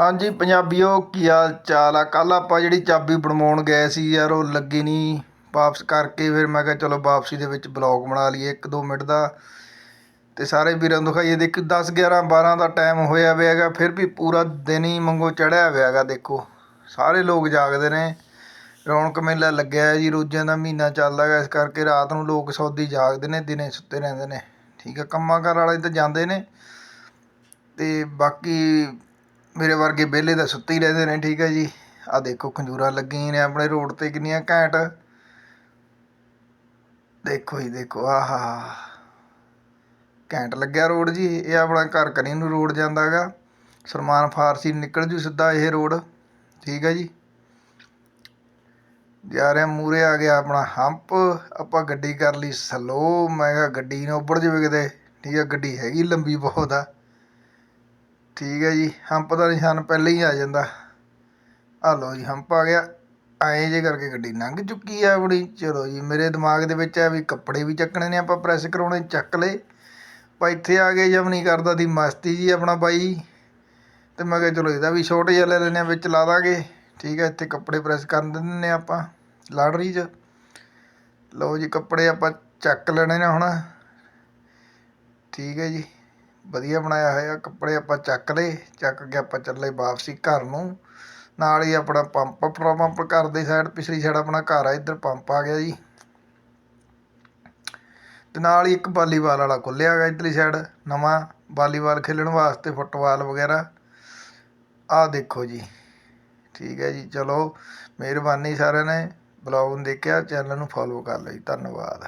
ਹਾਂਜੀ, ਪੰਜਾਬੀਓ, ਕੀ ਹਾਲ ਚਾਲ ਆ? ਕੱਲ ਆਪਾਂ ਜਿਹੜੀ ਚਾਬੀ ਬਣਵਾਉਣ ਗਏ ਸੀ ਯਾਰ, ਉਹ ਲੱਗੀ ਨਹੀਂ ਵਾਪਸ ਕਰਕੇ ਫਿਰ ਮੈਂ ਕਿਹਾ ਚਲੋ ਵਾਪਸੀ ਦੇ ਵਿੱਚ ਬਲੌਗ ਬਣਾ ਲਈਏ ਇੱਕ ਦੋ ਮਿੰਟ ਦਾ। ਤੇ ਸਾਰੇ ਵੀਰਾਂ ਨੂੰ ਦਿਖਾਈਏ। ਦੇਖੋ 10 11 12 ਦਾ ਟਾਈਮ ਹੋਇਆ ਹੋਇਆ ਹੈਗਾ, ਫਿਰ ਵੀ ਪੂਰਾ ਦਿਨ ਹੀ ਮੰਗੋ ਚੜਿਆ ਹੋਇਆ ਹੈਗਾ, ਦੇਖੋ। ਸਾਰੇ ਲੋਕ ਜਾਗਦੇ ਨੇ। ਰੌਣਕ ਮੇਲਾ ਲੱਗਿਆ ਜੀ, ਰੋਜ਼ਾਂ ਦਾ ਮਹੀਨਾ ਚੱਲਦਾ ਹੈਗਾ, ਇਸ ਕਰਕੇ ਰਾਤ ਨੂੰ ਲੋਕ ਸੌਦੀ ਜਾਗਦੇ ਨੇ, ਦਿਨੇ ਸੁੱਤੇ ਰਹਿੰਦੇ ਨੇ। ਠੀਕ ਹੈ, ਕੰਮਾਂ ਕਾਰ ਵਾਲੇ ਤਾਂ ਜਾਂਦੇ ਨੇ। ਤੇ ਬਾਕੀ ਮੇਰੇ ਵਰਗੇ ਵਿਹਲੇ ਤਾਂ ਸੁੱਤੇ ਹੀ ਰਹਿੰਦੇ ਨੇ, ਠੀਕ ਹੈ ਜੀ। ਆਹ ਦੇਖੋ ਖੰਜੂਰਾਂ ਲੱਗੀਆਂ ਨੇ ਆਪਣੇ ਰੋਡ ਤੇ ਕਿੰਨੀਆਂ ਘੈਂਟ। ਦੇਖੋ ਜੀ, ਦੇਖੋ, ਆਹਾ ਘੈਂਟ ਲੱਗਿਆ ਰੋਡ ਜੀ, ਇਹ ਆਪਣਾ ਘਰ ਕਨੀ ਨੂੰ ਰੋਡ ਜਾਂਦਾ ਹੈਗਾ ਸਲਮਾਨ ਫਾਰਸੀ ਨਿਕਲ ਜੂ ਸਿੱਧਾ ਇਹ ਰੋਡ, ਠੀਕ ਹੈ ਜੀ। ਜਾ ਰਿਹਾ ਮੂਰੇ ਆ ਗਿਆ ਆਪਣਾ ਹੰਪ, ਆਪਾਂ ਗੱਡੀ ਕਰ ਲਈ ਸਲੋ, ਮੈਂ ਕਿਹਾ ਗੱਡੀ ਨਾ ਉੱਪਰ ਜਾਵੇ ਕਿਤੇ, ਠੀਕ ਹੈ, ਗੱਡੀ ਹੈਗੀ ਲੰਬੀ ਬਹੁਤ ਆ। ਠੀਕ ਹੈ ਜੀ ਹੰਪ ਦਾ ਨਿਸ਼ਾਨ ਪਹਿਲਾਂ ਹੀ ਆ ਜਾਂਦਾ। ਆ ਲਓ ਜੀ ਹੰਪ ਆ ਗਿਆ। ਐਂ ਜੇ ਕਰਕੇ ਗੱਡੀ ਲੰਘ ਚੁੱਕੀ ਆ ਆਪਣੀ। ਚਲੋ ਜੀ, ਮੇਰੇ ਦਿਮਾਗ ਦੇ ਵਿੱਚ ਆ ਵੀ ਕੱਪੜੇ ਵੀ ਚੱਕਣੇ ਨੇ, ਆਪਾਂ ਪ੍ਰੈਸ ਕਰਾਉਣੇ, ਚੱਕ ਲਏ। ਪਰ ਇੱਥੇ ਆ ਗਏ ਜਮ ਨਹੀਂ ਕਰਦਾ ਦੀ ਮਸਤੀ ਜੀ ਆਪਣਾ ਬਾਈ। ਤੇ ਮੈਂ ਕਿਹਾ ਚਲੋ ਇਹਦਾ ਵੀ ਛੋਟ ਜਿਹਾ ਲੈ ਲੈਂਦੇ ਹਾਂ, ਵਿੱਚ ਲਾ ਦਾਂਗੇ। ਠੀਕ ਹੈ, ਇੱਥੇ ਕੱਪੜੇ ਪ੍ਰੈਸ ਕਰਨ ਦਿੰਦੇ ਨੇ ਆਪਾਂ, ਲਾਟਰੀ 'ਚ। ਲਓ ਜੀ, ਕੱਪੜੇ ਆਪਾਂ ਚੱਕ ਲੈਣੇ ਨੇ ਹੁਣ। ਠੀਕ ਹੈ ਜੀ। ਵਧੀਆ ਬਣਾਇਆ ਹੋਇਆ, ਕੱਪੜੇ ਆਪਾਂ ਚੱਕ ਲਏ, ਚੱਕ ਕੇ ਆਪਾਂ ਚੱਲੇ ਵਾਪਸੀ ਘਰ ਨੂੰ। ਨਾਲ ਹੀ ਆਪਣਾ ਪੰਪ ਪੈਟਰੋਲ ਪੰਪ ਘਰ ਦੀ ਸਾਈਡ ਪਿਛਲੀ ਸਾਈਡ ਆਪਣਾ ਘਰ ਆ, ਇੱਧਰ ਪੰਪ ਆ ਗਿਆ ਜੀ। ਤੇ ਨਾਲ ਹੀ ਇੱਕ ਵਾਲੀਬਾਲ ਵਾਲਾ ਖੁੱਲਿਆ ਹੈਗਾ ਇੱਧਰਲੀ ਸਾਈਡ ਨਵਾਂ ਵਾਲੀਬਾਲ ਖੇਲਣ ਵਾਸਤੇ ਫੁੱਟਬਾਲ ਵਗੈਰਾ। ਆਹ ਦੇਖੋ ਜੀ, ਠੀਕ ਹੈ ਜੀ, ਚਲੋ ਮਿਹਰਬਾਨੀ ਸਾਰਿਆਂ ਨੇ ਬਲੌਗ ਨੂੰ ਦੇਖਿਆ, ਚੈਨਲ ਨੂੰ ਫੋਲੋ ਕਰ ਲਈ ਧੰਨਵਾਦ।